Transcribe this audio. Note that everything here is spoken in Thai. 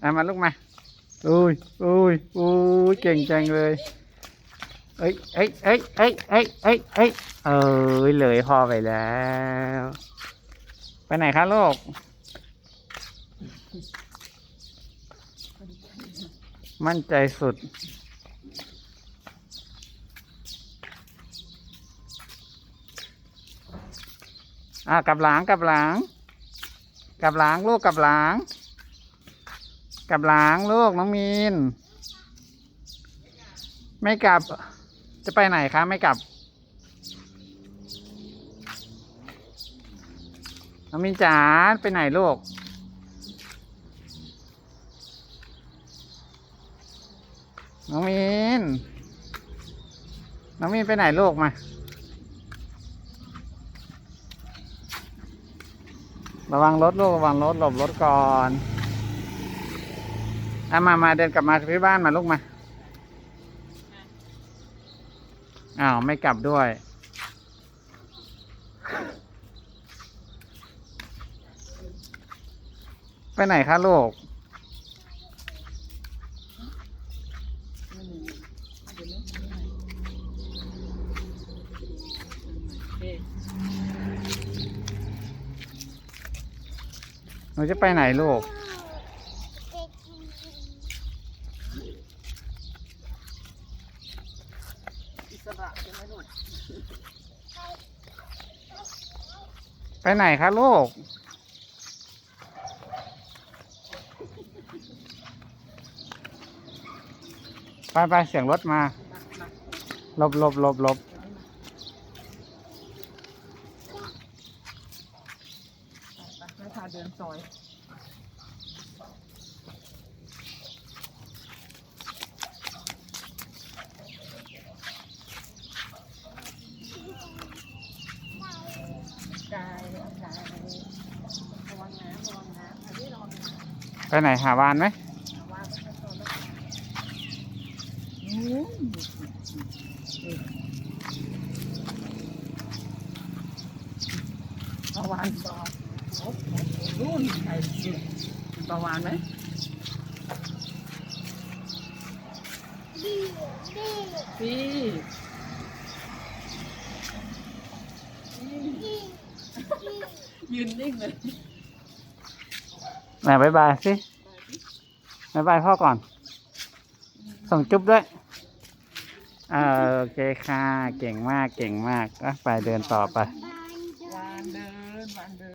เอามาลูกมาอุ้ยอุ้ยอุ้ยเก่งจังเลย เอ้ยเอ้ยเอ้ยเอ้ยเอ้ยเอ้ยเอ้ยเอ้ยเลยพอไปแล้ว ไปไหนคะลูก มั่นใจสุดอะกับหลังกับหลัง กับหลังลูกกับหลัง กับหลังลูกน้องมีน ไม่กลับ จะไปไหนคะไม่กลับ น้องมีนจ๋าไปไหนลูกน้องมีน น้องมีนไปไหนลูกมา ระวังรถลูกระวังรถหลบรถก่อน อามามาเดินกลับมาที่บ้านมาลูกมา อ้าว ไม่กลับด้วย ไปไหนคะลูกหนูจะไปไหนลูก สระใช่ไหมลูกไปไหนคะลูก ไปไปเสียงรถมาหลบหลบหลบหลบแม่พาเดินซอย ไปไหนหาวานไหมประวานต่อรุ่นไข่ประวานไหมดียืนนิ่งเลย ไหนบายบายสิบายบายพ่อก่อน ส่งจุ๊บด้วยเออโอเคค่ะ เก่งมากเก่งมากก็ไปเดินต่อไป